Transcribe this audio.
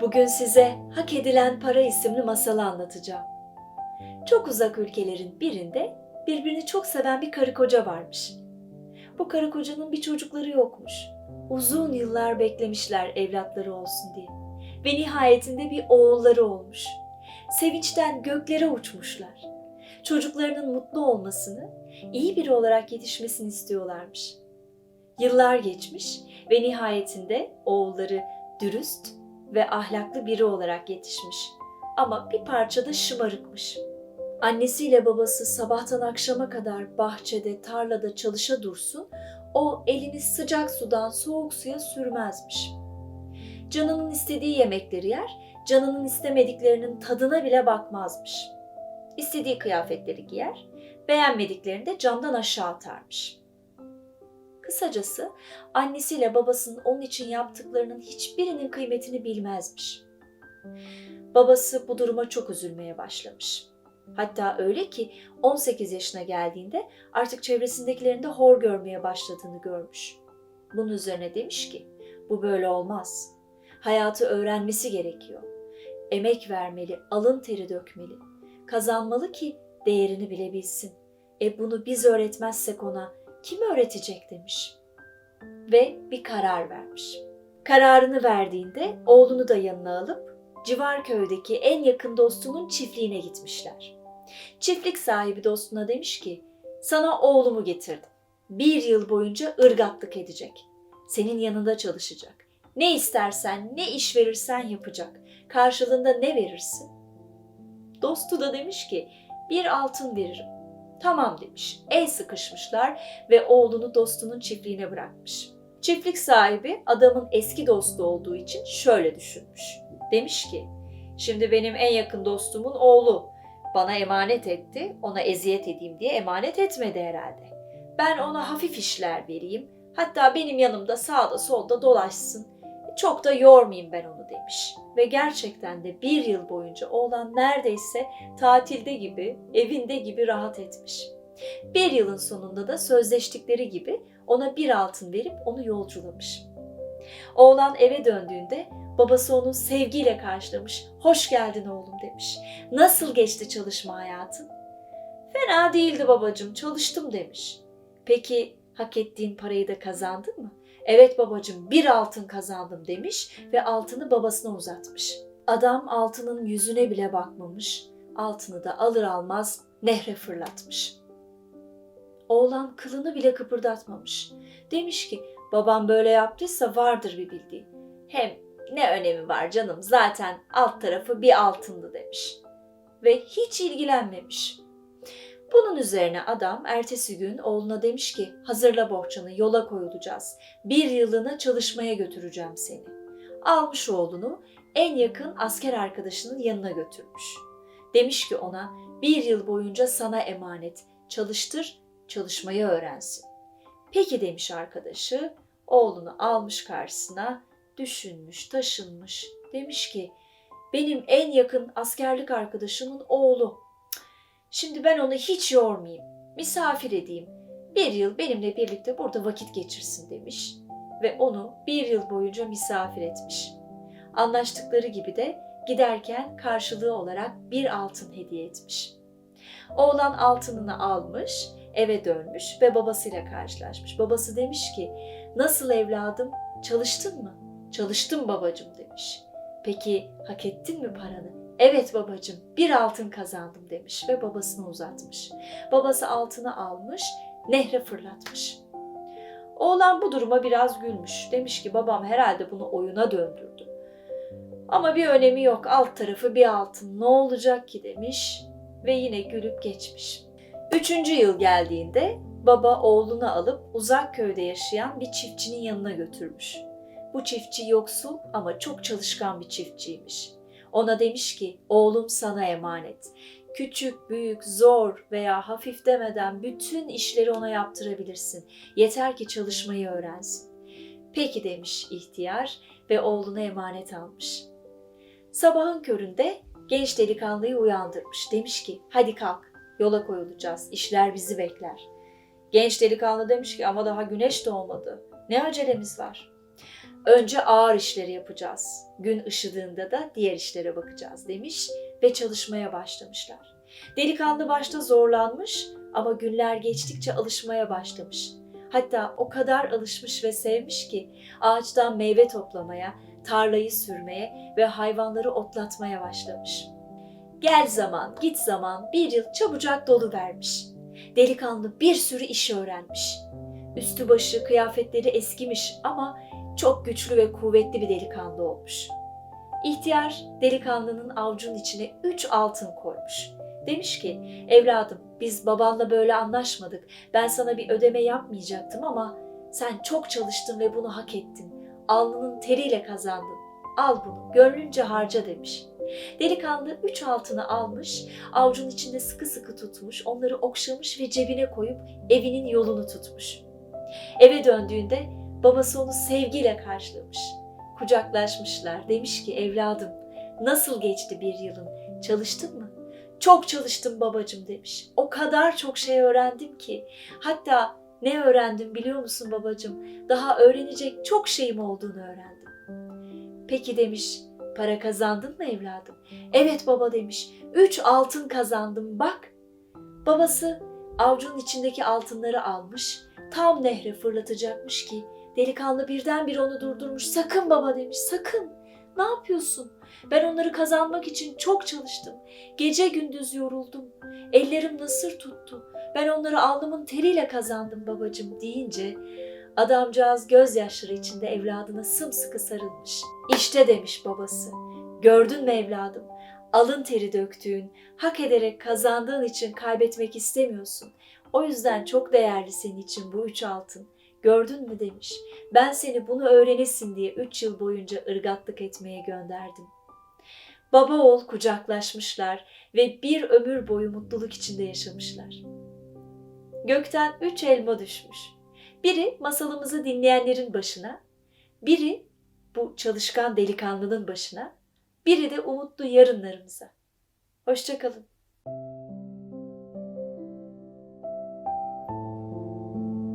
Bugün size Hak Edilen Para isimli masalı anlatacağım. Çok uzak ülkelerin birinde birbirini çok seven bir karı koca varmış. Bu karı kocanın bir çocukları yokmuş. Uzun yıllar beklemişler evlatları olsun diye. Ve nihayetinde bir oğulları olmuş. Sevinçten göklere uçmuşlar. Çocuklarının mutlu olmasını, iyi biri olarak yetişmesini istiyorlarmış. Yıllar geçmiş ve nihayetinde oğulları dürüst ve ahlaklı biri olarak yetişmiş. Ama bir parçada şımarıkmış. Annesiyle babası sabahtan akşama kadar bahçede, tarlada çalışa dursun, o elini sıcak sudan soğuk suya sürmezmiş. Canının istediği yemekleri yer, canının istemediklerinin tadına bile bakmazmış. İstediği kıyafetleri giyer, beğenmediklerini de camdan aşağı atarmış. Kısacası annesiyle babasının onun için yaptıklarının hiçbirinin kıymetini bilmezmiş. Babası bu duruma çok üzülmeye başlamış. Hatta öyle ki 18 yaşına geldiğinde artık çevresindekilerin de hor görmeye başladığını görmüş. Bunun üzerine demiş ki bu böyle olmaz. Hayatı öğrenmesi gerekiyor. Emek vermeli, alın teri dökmeli. Kazanmalı ki değerini bilebilsin. E bunu biz öğretmezsek ona kim öğretecek demiş. Ve bir karar vermiş. Kararını verdiğinde oğlunu da yanına alıp civar köydeki en yakın dostunun çiftliğine gitmişler. Çiftlik sahibi dostuna demiş ki, sana oğlumu getirdim. Bir yıl boyunca ırgatlık edecek. Senin yanında çalışacak. Ne istersen, ne iş verirsen yapacak. Karşılığında ne verirsin? Dostu da demiş ki, bir altın veririm. Tamam demiş. El sıkışmışlar ve oğlunu dostunun çiftliğine bırakmış. Çiftlik sahibi adamın eski dostu olduğu için şöyle düşünmüş. Demiş ki, şimdi benim en yakın dostumun oğlu bana emanet etti, ona eziyet edeyim diye emanet etmedi herhalde. Ben ona hafif işler vereyim, hatta benim yanımda sağda solda dolaşsın. Çok da yormayayım ben onu demiş. Ve gerçekten de bir yıl boyunca oğlan neredeyse tatilde gibi, evinde gibi rahat etmiş. Bir yılın sonunda da sözleştikleri gibi ona bir altın verip onu yolculamış. Oğlan eve döndüğünde babası onu sevgiyle karşılamış. Hoş geldin oğlum demiş. Nasıl geçti çalışma hayatın? Fena değildi babacığım, çalıştım demiş. Peki hak ettiğin parayı da kazandın mı? Evet babacığım bir altın kazandım demiş ve altını babasına uzatmış. Adam altının yüzüne bile bakmamış. Altını da alır almaz nehre fırlatmış. Oğlan kılını bile kıpırdatmamış. Demiş ki babam böyle yaptıysa vardır bir bildiği. Hem ne önemi var canım zaten alt tarafı bir altındı demiş. Ve hiç ilgilenmemiş. Bunun üzerine adam ertesi gün oğluna demiş ki hazırla bohçanı yola koyulacağız. Bir yılını çalışmaya götüreceğim seni. Almış oğlunu en yakın asker arkadaşının yanına götürmüş. Demiş ki ona bir yıl boyunca sana emanet çalıştır çalışmayı öğrensin. Peki demiş arkadaşı oğlunu almış karşısına düşünmüş taşınmış demiş ki benim en yakın askerlik arkadaşımın oğlu Şimdi ben onu hiç yormayayım. Misafir edeyim. Bir yıl benimle birlikte burada vakit geçirsin demiş. Ve onu bir yıl boyunca misafir etmiş. Anlaştıkları gibi de giderken karşılığı olarak bir altın hediye etmiş. Oğlan altınını almış, eve dönmüş ve babasıyla karşılaşmış. Babası demiş ki, nasıl evladım, çalıştın mı? Çalıştım babacım demiş. Peki hak ettin mi paranı? Evet babacığım bir altın kazandım demiş ve babasına uzatmış. Babası altını almış, nehre fırlatmış. Oğlan bu duruma biraz gülmüş. Demiş ki babam herhalde bunu oyuna döndürdü. Ama bir önemi yok alt tarafı bir altın ne olacak ki demiş ve yine gülüp geçmiş. Üçüncü yıl geldiğinde baba oğlunu alıp uzak köyde yaşayan bir çiftçinin yanına götürmüş. Bu çiftçi yoksul ama çok çalışkan bir çiftçiymiş. Ona demiş ki oğlum sana emanet. Küçük, büyük, zor veya hafif demeden bütün işleri ona yaptırabilirsin. Yeter ki çalışmayı öğrensin. Peki demiş ihtiyar ve oğluna emanet almış. Sabahın köründe genç delikanlıyı uyandırmış. Demiş ki hadi kalk yola koyulacağız işler bizi bekler. Genç delikanlı demiş ki ama daha güneş doğmadı. Ne acelemiz var? Önce ağır işleri yapacağız. Gün ışıdığında da diğer işlere bakacağız demiş ve çalışmaya başlamışlar. Delikanlı başta zorlanmış ama günler geçtikçe alışmaya başlamış. Hatta o kadar alışmış ve sevmiş ki ağaçtan meyve toplamaya, tarlayı sürmeye ve hayvanları otlatmaya başlamış. Gel zaman, git zaman bir yıl çabucak dolu vermiş. Delikanlı bir sürü iş öğrenmiş. Üstü başı, kıyafetleri eskimiş ama çok güçlü ve kuvvetli bir delikanlı olmuş. İhtiyar delikanlının avucunun içine üç altın koymuş. Demiş ki, evladım biz babanla böyle anlaşmadık. Ben sana bir ödeme yapmayacaktım ama sen çok çalıştın ve bunu hak ettin. Alnının teriyle kazandın. Al bunu, gönlünce harca demiş. Delikanlı üç altını almış, avucun içinde sıkı sıkı tutmuş, onları okşamış ve cebine koyup evinin yolunu tutmuş. Eve döndüğünde babası onu sevgiyle karşılamış. Kucaklaşmışlar. Demiş ki evladım nasıl geçti bir yılın? Çalıştın mı? Çok çalıştım babacım demiş. O kadar çok şey öğrendim ki. Hatta ne öğrendim biliyor musun babacım? Daha öğrenecek çok şeyim olduğunu öğrendim. Peki demiş para kazandın mı evladım? Evet baba demiş. Üç altın kazandım bak. Babası avucunun içindeki altınları almış. Tam nehre fırlatacakmış ki delikanlı birdenbire onu durdurmuş. Sakın baba demiş sakın. Ne yapıyorsun? Ben onları kazanmak için çok çalıştım. Gece gündüz yoruldum. Ellerim nasır tuttu. Ben onları alnımın teriyle kazandım babacım deyince adamcağız gözyaşları içinde evladına sımsıkı sarılmış. İşte demiş babası. Gördün mü evladım? Alın teri döktüğün, hak ederek kazandığın için kaybetmek istemiyorsun. O yüzden çok değerli senin için bu üç altın. Gördün mü demiş. Ben seni bunu öğrenesin diye üç yıl boyunca ırgatlık etmeye gönderdim. Baba oğul kucaklaşmışlar ve bir ömür boyu mutluluk içinde yaşamışlar. Gökten üç elma düşmüş. Biri masalımızı dinleyenlerin başına, biri bu çalışkan delikanlının başına, biri de umutlu yarınlarımıza. Hoşçakalın.